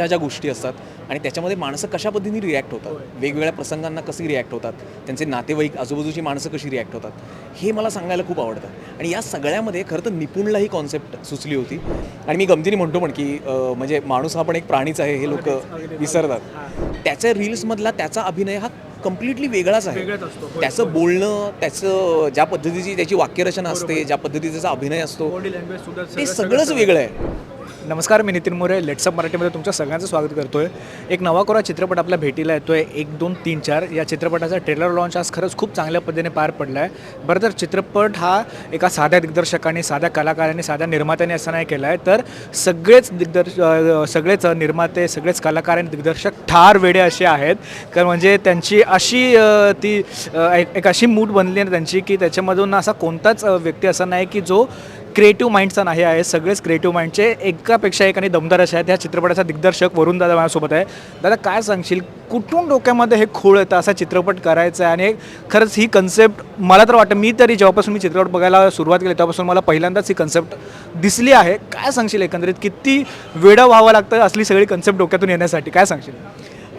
आजच्या ज्या गोष्टी असतात आणि त्याच्यामध्ये माणसं कशा पद्धतीने रिॲक्ट होतात? वेगवेगळ्या प्रसंगांना कशी रिॲक्ट होतात? त्यांचे नातेवाईक आजूबाजूची माणसं कशी रिॲक्ट होतात? हे मला सांगायला खूप आवडतं. आणि या सगळ्यामध्ये खरं तर निपुणला ही कॉन्सेप्ट सुचली होती. आणि मी गमतीने म्हणतो पण की म्हणजे माणूस हा पण एक प्राणीच आहे हे लोक विसरतात. त्याच्या रील्समधला त्याचा अभिनय हा कम्प्लिटली वेगळाच आहे. त्याचं बोलणं त्याचं ज्या पद्धतीची त्याची वाक्यरचना असते ज्या पद्धतीचा त्याचा अभिनय असतो ते सगळंच वेगळं आहे. नमस्कार मी नितीन मोरे. लेट्सअप मराठीमध्ये तुमच्या सगळ्यांचं स्वागत करतो आहे एक नवा कोरा चित्रपट आपल्या भेटीला येतो आहे एक दोन तीन चार. या चित्रपटाचा ट्रेलर लॉन्च आज खरंच खूप चांगल्या पद्धतीने पार पडला आहे बरं तर चित्रपट हा एका साध्या दिग्दर्शकाने साध्या कलाकारांनी साध्या निर्मात्याने असा नाही केला आहे तर सगळेच दिग्दर्श सगळेच निर्माते सगळेच कलाकार आणि दिग्दर्शक ठार वेडे असे आहेत. कारण म्हणजे त्यांची अशी ती एक एक अशी मूड बनली आहे त्यांची की त्याच्यामधून असा कोणताच व्यक्ती असा नाही की जो क्रिएटिव्ह माइंडचा नाही आहे. सगळेच क्रिएटिव्ह माइंडचे एकापेक्षा एक आणि दमदार असे आहेत. ह्या चित्रपटाचा दिग्दर्शक वरुण दादा माझ्यासोबत आहे. दादा काय सांगशील? कुठून डोक्यामध्ये हे खूळ येतं? असा चित्रपट करायचा आहे आणि खरंच ही कन्सेप्ट मला तर वाटतं मी तरी जेव्हापासून मी चित्रपट बघायला सुरुवात केली तेव्हापासून मला पहिल्यांदाच ही कन्सेप्ट दिसली आहे. काय सांगशील एकंदरीत? किती वेळं व्हावं लागतं असली सगळी कन्सेप्ट डोक्यातून येण्यासाठी? काय सांगशील?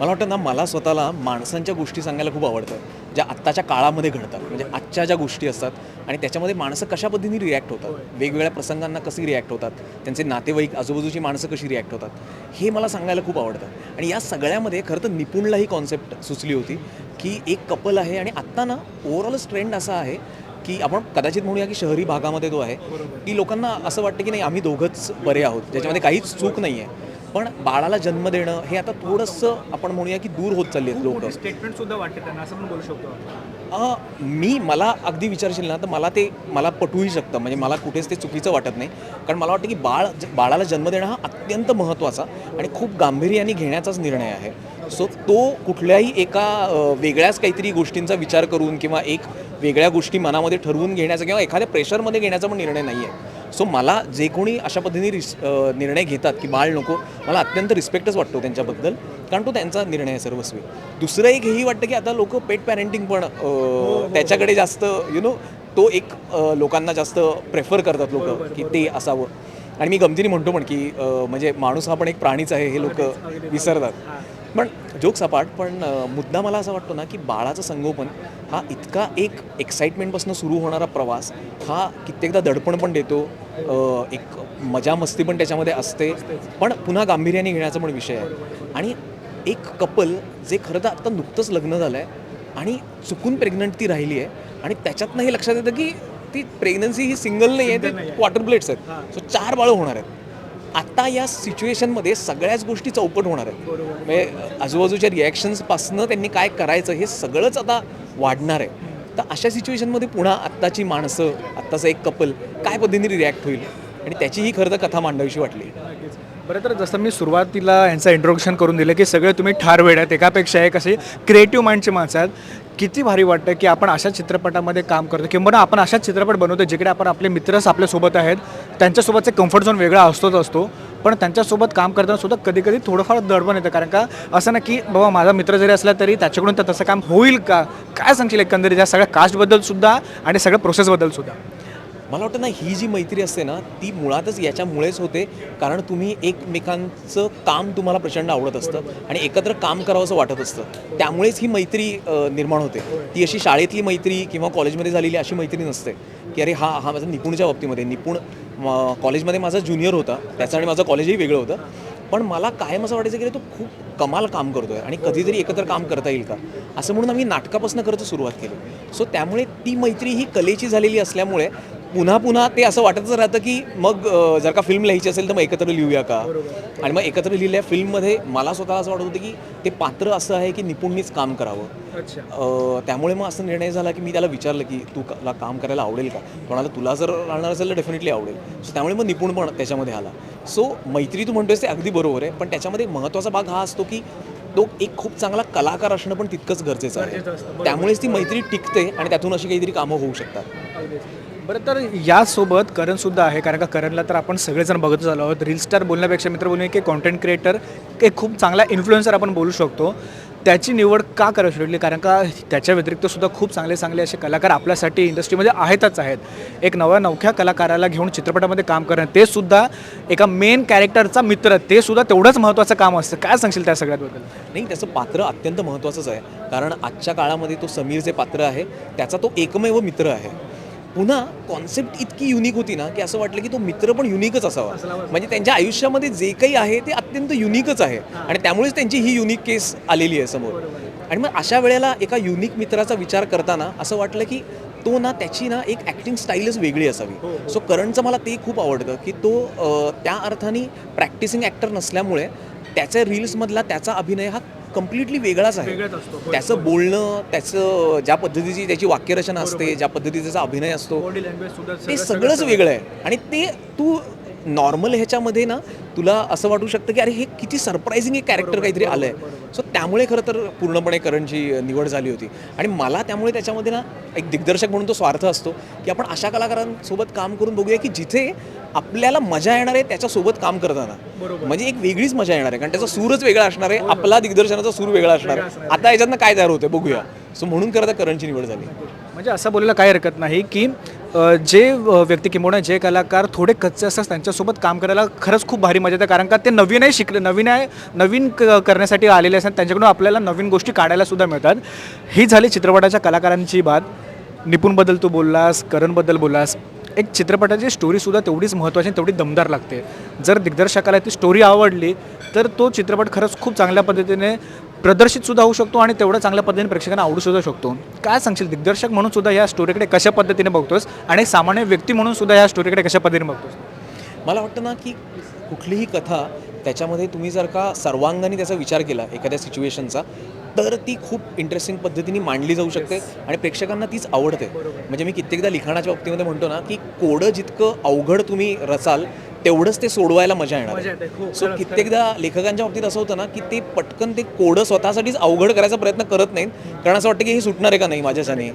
मला वाटतं ना मला स्वतःला माणसांच्या गोष्टी सांगायला खूप आवडतं ज्या आत्ताच्या काळामध्ये घडतात. म्हणजे आजच्या ज्या गोष्टी असतात आणि त्याच्यामध्ये माणसं कशा पद्धतीने रिॲक्ट होतात? वेगवेगळ्या प्रसंगांना कशी रिॲक्ट होतात? त्यांचे नातेवाईक आजूबाजूची माणसं कशी रिॲक्ट होतात? हे मला सांगायला खूप आवडतं. आणि या सगळ्यामध्ये खरं तर निपुणला ही कॉन्सेप्ट सुचली होती की एक कपल आहे आणि आत्ता ना ओव्हरऑलच ट्रेंड असा आहे की आपण कदाचित म्हणूया की शहरी भागामध्ये तो आहे की लोकांना असं वाटतं की नाही आम्ही दोघंच बरे आहोत ज्याच्यामध्ये काहीच चूक नाही आहे पण बाळाला जन्म देणं हे आता थोडंसं आपण म्हणूया की दूर होत चालली आहेत लोक. स्टेटमेंट सुद्धा वाटते त्यांना असं पण बोलू शकतो मी मला अगदी विचारशील ना तर मला ते मला पटवूही शकतं. म्हणजे मला कुठेच ते चुकीचं वाटत नाही. कारण मला वाटतं की बाळ बाळाला जन्म देणं हा अत्यंत महत्त्वाचा आणि खूप गांभीर्याने घेण्याचाच निर्णय आहे. सो तो कुठल्याही एका वेगळ्याच काहीतरी गोष्टींचा विचार करून किंवा एक वेगळ्या गोष्टी मनामध्ये ठरवून घेण्याचा किंवा एखाद्या प्रेशरमध्ये घेण्याचा पण निर्णय नाही आहे सो मला जे कोणी अशा पद्धतीने रिस निर्णय घेतात की बाळ नको मला अत्यंत रिस्पेक्टच वाटतो त्यांच्याबद्दल कारण तो त्यांचा निर्णय आहे सर्वस्वी. दुसरं एक हेही वाटतं की आता लोक पेट पॅरेंटिंग पण अ, त्याच्याकडे जास्त यु नो तो एक लोकांना जास्त प्रेफर करतात लोक की ते असावं. आणि मी गमतीने म्हणतो पण की म्हणजे माणूस हा पण एक प्राणीच आहे हे लोक विसरतात. पण जोक्स अपार्ट पण मुद्दा मला असा वाटतो ना की बाळाचं संगोपन हा इतका एक एक्साइटमेंटपासून सुरू होणारा प्रवास हा कित्येकदा दडपण पण देतो एक मजा मस्ती पण त्याच्यामध्ये असते पण पुन्हा गांभीर्याने घेण्याचा पण विषय आहे. आणि एक कपल जे खरं तर आता नुकतंच लग्न झालं आहे आणि चुकून प्रेग्नंट ती राहिली आहे आणि त्याच्यातनं हे लक्षात येतं की ती प्रेग्नन्सी ही सिंगल नाही आहे ते क्वार्टर प्लेट्स आहेत. सो चार बाळं होणार आहेत. आता या सिच्युएशनमध्ये सगळ्याच गोष्टी चौपट होणार आहेत. म्हणजे आजूबाजूच्या रिॲक्शन्सपासनं त्यांनी काय करायचं हे सगळंच आता वाढणार आहे. तर अशा सिच्युएशनमध्ये पुन्हा आत्ताची माणसं आत्ताचं एक कपल काय पद्धतीने रिॲक्ट होईल? आणि त्याची ही खरं तर कथा मांडावीशी वाटली. बरं तर जसं मी सुरुवातीला यांचं इंट्रोडक्शन करून दिलं की सगळे तुम्ही ठार वेळ आहेत एकापेक्षा एक असे क्रिएटिव्ह माइंडचे माणसं आहेत. किती भारी वाटतं की आपण अशा चित्रपटामध्ये काम करतो किंवा आपण अशा चित्रपट बनवतो जिकडे आपण आपले मित्रच आपल्यासोबत आहेत. त्यांच्यासोबतचे कम्फर्ट झोन वेगळा असतोच असतो. पण त्यांच्यासोबत काम करताना सुद्धा कधी कधी थोडंफार दडपण येतं. कारण का असं ना की बाबा माझा मित्र जरी असला तरी त्याच्याकडून तर तसं काम होईल का? काय सांगशील एकंदरीत या सगळ्या कास्टबद्दल सुद्धा आणि सगळ्या प्रोसेसबद्दल सुद्धा? मला वाटतं ना ही जी मैत्री असते ना ती मुळातच याच्यामुळेच होते. कारण तुम्ही एकमेकांचं काम तुम्हाला प्रचंड आवडत असतं आणि एकत्र काम करावं असं वाटत असतं. त्यामुळेच ही मैत्री निर्माण होते. ती अशी शाळेतली मैत्री किंवा कॉलेजमध्ये झालेली अशी मैत्री नसते. की अरे हा हा माझा निपुणच्या बाबतीमध्ये. निपुण म, कॉलेजमध्ये माझा ज्युनियर होता. त्याचं आणि माझं कॉलेजही वेगळं होतं. पण मला कायम असं वाटायचं की तो खूप कमाल काम करतोय आणि कधीतरी एकत्र काम करता येईल का? असं म्हणून आम्ही नाटकापासून खरंच सुरुवात केली. सो त्यामुळे ती मैत्री ही कलेची झालेली असल्यामुळे पुन्हा पुन्हा ते असं वाटतच राहतं की मग जर का फिल्म लिहायची असेल तर मग एकत्र लिहूया का? आणि मग एकत्र लिहिलेल्या फिल्ममध्ये मला स्वतःला असं वाटत होतं की ते पात्र असं आहे की निपुणनीच काम करावं. त्यामुळे मग असं निर्णय झाला की मी त्याला विचारलं की तू ला काम करायला आवडेल का? म्हणाला तुला जर राहणार असेल तर डेफिनेटली आवडेल. सो त्यामुळे मग निपुण पण त्याच्यामध्ये आला. सो मैत्री तू म्हणतोयस ते अगदी बरोबर आहे पण त्याच्यामध्ये महत्त्वाचा भाग हा असतो की तो एक खूप चांगला कलाकार असणं पण तितकंच गरजेचं आहे. त्यामुळेच ती मैत्री टिकते आणि त्यातून अशी काहीतरी कामं होऊ शकतात. बरं तर यासोबत करण सुद्धा आहे कारण का करणला तर आपण सगळेजण बघतच आलो आहोत. रील स्टार बोलण्यापेक्षा मित्र बोलणे की कॉन्टेंट क्रिएटर एक खूप चांगला इन्फ्लुएन्सर आपण बोलू शकतो. त्याची निवड का करायची ठरली? कारण का त्याच्या व्यतिरिक्त सुद्धा खूप चांगले चांगले असे कलाकार आपल्यासाठी इंडस्ट्रीमध्ये आहेतच आहेत. एक नव्या नवख्या कलाकाराला घेऊन चित्रपटामध्ये काम करणं ते सुद्धा एका मेन कॅरेक्टरचा मित्र ते सुद्धा तेवढंच महत्त्वाचं काम असतं. काय सांगशील त्या सगळ्याबद्दल? नाही त्याचं पात्र अत्यंत महत्त्वाचंच आहे. कारण आजच्या काळामध्ये तो समीर जे पात्र आहे त्याचा तो एकमेव मित्र आहे. पुन्हा कॉन्सेप्ट इतकी युनिक होती ना की असं वाटलं की तो मित्र पण युनिकच असावा. म्हणजे त्यांच्या आयुष्यामध्ये जे काही आहे ते अत्यंत युनिकच आहे. आणि त्यामुळेच त्यांची ही युनिक केस आलेली आहे समोर. आणि मग अशा वेळेला एका युनिक मित्राचा विचार करताना असं वाटलं की तो ना त्याची ना एक ॲक्टिंग स्टाईलच वेगळी असावी. सो करणचं मला ते खूप आवडतं की तो त्या अर्थाने प्रॅक्टिसिंग ॲक्टर नसल्यामुळे त्याच्या रील्समधला त्याचा अभिनय हा कम्प्लिटली वेगळाच आहे. त्याचं बोलणं त्याचं ज्या पद्धतीची त्याची वाक्यरचना असते ज्या पद्धतीचा त्याचा अभिनय असतो ते सगळंच वेगळं आहे. आणि ते तू नॉर्मल ह्याच्यामध्ये ना तुला असं वाटू शकतं की अरे हे किती सरप्रायझिंग एक कॅरेक्टर काहीतरी आलं आहे सो त्यामुळे खरं तर पूर्णपणे करणची निवड झाली होती. आणि मला त्यामुळे त्याच्यामध्ये ना एक दिग्दर्शक म्हणून तो स्वार्थ असतो की आपण अशा कलाकारांसोबत काम करून बघूया की जिथे आपल्याला मजा येणार आहे त्याच्यासोबत काम करताना. म्हणजे एक वेगळीच मजा येणार आहे कारण त्याचा सूरच वेगळा असणार आहे आपला दिग्दर्शनाचा सूर वेगळा असणार आहे. आता याच्यातनं काय तयार होतं बघूया. सो म्हणून खरं तर करणची निवड झाली. म्हणजे असं बोलायला काही हरकत नाही की जे व्यक्ती किंबहुना जे कलाकार थोडे कच्चे असतात त्यांच्यासोबत काम करायला खरंच खूप भारी मजा येते. कारण का ते नवीनही शिकले नवीन आहे नवीन क करण्यासाठी आलेले असतात. त्यांच्याकडून आपल्याला नवीन गोष्टी काढायला सुद्धा मिळतात. ही झाली चित्रपटाच्या कलाकारांची बात. निपुणबद्दल तू बोललास करणबद्दल बोललास. एक चित्रपटाची स्टोरीसुद्धा तेवढीच महत्त्वाची आणि तेवढी दमदार लागते. जर दिग्दर्शकाला ती स्टोरी आवडली तर तो चित्रपट खरंच खूप चांगल्या पद्धतीने प्रदर्शित सुद्धा होऊ शकतो आणि तेवढं चांगल्या पद्धतीने प्रेक्षकांना आवडू सुद्धा शकतो. काय सांगशील दिग्दर्शक म्हणून सुद्धा या स्टोरीकडे कशा पद्धतीने बघतोस आणि सामान्य व्यक्ती म्हणून सुद्धा या स्टोरीकडे कशा पद्धतीने बघतोस? मला वाटतं ना की कुठलीही कथा त्याच्यामध्ये तुम्ही जर का सर्वांगाने त्याचा विचार केला एखाद्या सिच्युएशनचा तर ती खूप इंटरेस्टिंग पद्धतीने मांडली जाऊ शकते आणि प्रेक्षकांना तीच आवडते. म्हणजे मी कित्येकदा लिखाणाच्या बाबतीमध्ये म्हणतो ना की कोडं जितकं अवघड तुम्ही रचाल तेवढंच ते सोडवायला मजा येणार मजा येते, खूप. सो कित्येकदा लेखकांच्या बाबतीत असं होतं ना की ते पटकन ते कोडं स्वतःसाठीच अवघड करायचा प्रयत्न करत नाहीत. कारण असं वाटतं की हे सुटणार आहे का नाही माझ्याच्याने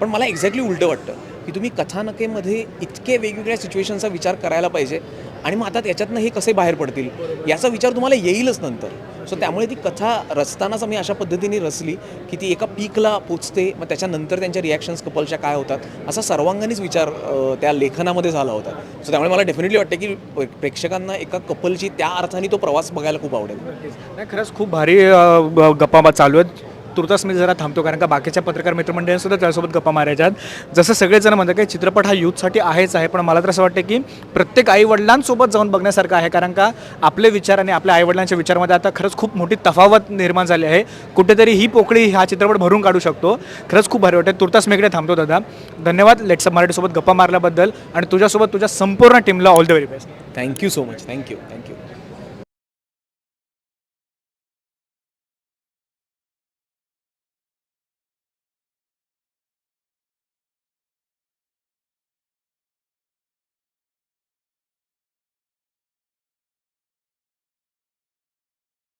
पण मला एक्झॅक्टली उलटं वाटतं की तुम्ही कथानकेमध्ये इतके वेगवेगळ्या सिच्युएशनचा विचार करायला पाहिजे. आणि मग आता त्याच्यातनं हे कसे बाहेर पडतील याचा विचार तुम्हाला येईलच नंतर. सो त्यामुळे ती कथा रचतानाच आम्ही अशा पद्धतीने रचली की ती एका पीकला पोचते मग त्याच्यानंतर त्यांच्या रिॲक्शन्स कपलच्या काय होतात असा सर्वांगानीच विचार त्या लेखनामध्ये झाला होता. सो त्यामुळे मला डेफिनेटली वाटतं की प्रेक्षकांना एका कपलची त्या अर्थाने तो प्रवास बघायला खूप आवडेल. नाही खरंच खूप भारी ग- गप्पा चालू आहेत. तुर्तास मी जरा थांबतो कारण का बाकीच्या पत्रकार मित्रमंडळींसुद्धा त्यासोबत गप्पा मारायच्या आहेत. जसं सगळेजण म्हणतात की चित्रपट हा यूथसाठी आहेच आहे पण मला तर असं वाटतं की प्रत्येक आईवडिलांसोबत जाऊन बघण्यासारखं आहे कारण का आपले विचार आणि आपल्या आईवडिलांच्या विचारामध्ये आता खरंच खूप मोठी तफावत निर्माण झाली आहे. कुठेतरी ही पोकळी हा चित्रपट भरून काढू शकतो. खरंच खूप भारी वाटतं तुर्तास मी इकडे थांबतो दादा. धन्यवाद. लेट्सअप मराठीसोबत गप्पा मारल्याबद्दल आणि तुझ्यासोबत तुझ्या संपूर्ण टीमला all the very best thank you so much thank you thank you